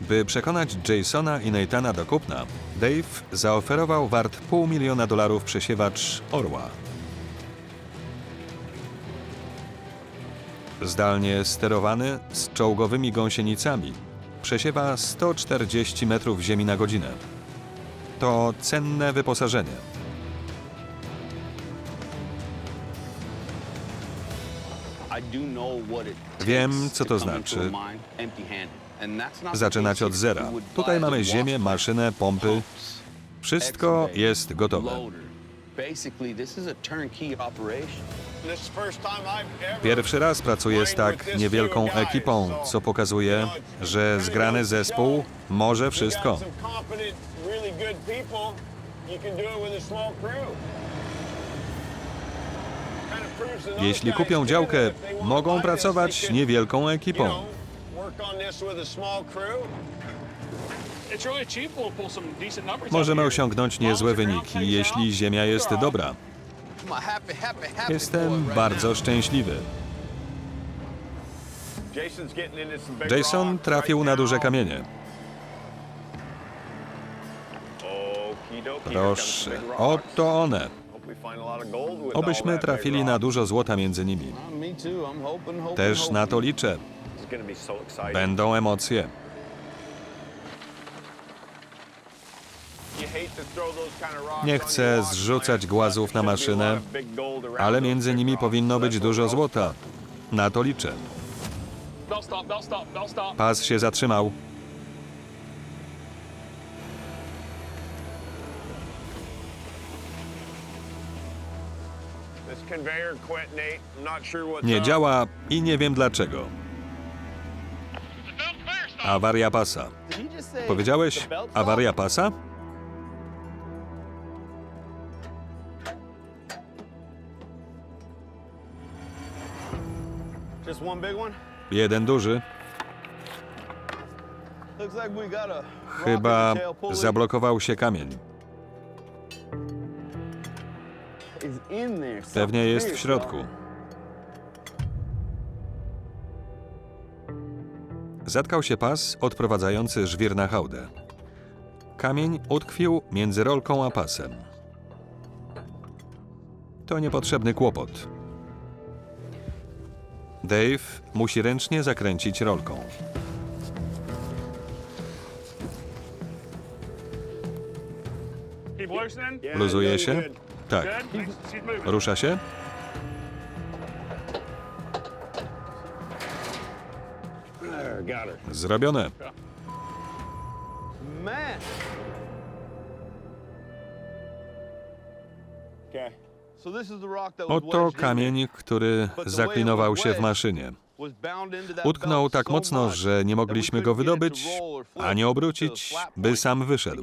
By przekonać Jasona i Nathana do kupna, Dave zaoferował wart pół miliona dolarów przesiewacz Orła. Zdalnie sterowany z czołgowymi gąsienicami, przesiewa 140 metrów ziemi na godzinę. To cenne wyposażenie. Wiem, co to znaczy. Zaczynać od zera. Tutaj mamy ziemię, maszynę, pompy. Wszystko jest gotowe. Pierwszy raz pracuję z tak niewielką ekipą, co pokazuje, że zgrany zespół może wszystko. Jeśli kupią działkę, mogą pracować niewielką ekipą. Możemy osiągnąć niezłe wyniki, jeśli ziemia jest dobra. Jestem bardzo szczęśliwy. Jason trafił na duże kamienie. Proszę, oto one. Obyśmy trafili na dużo złota między nimi. Też na to liczę. Będą emocje. Nie chcę zrzucać głazów na maszynę, Ale między nimi powinno być dużo złota. Na to liczę. Pas się zatrzymał. Nie działa i nie wiem dlaczego. Awaria pasa. Powiedziałeś awaria pasa? Jeden duży. Chyba zablokował się kamień. Pewnie jest w środku. Zatkał się pas odprowadzający żwir na hałdę. Kamień utkwił między rolką a pasem. To niepotrzebny kłopot. Dave musi ręcznie zakręcić rolką. Luzuje się? Tak. Rusza się? Zrobione. Oto kamień, który zaklinował się w maszynie. Utknął tak mocno, że nie mogliśmy go wydobyć ani obrócić, by sam wyszedł.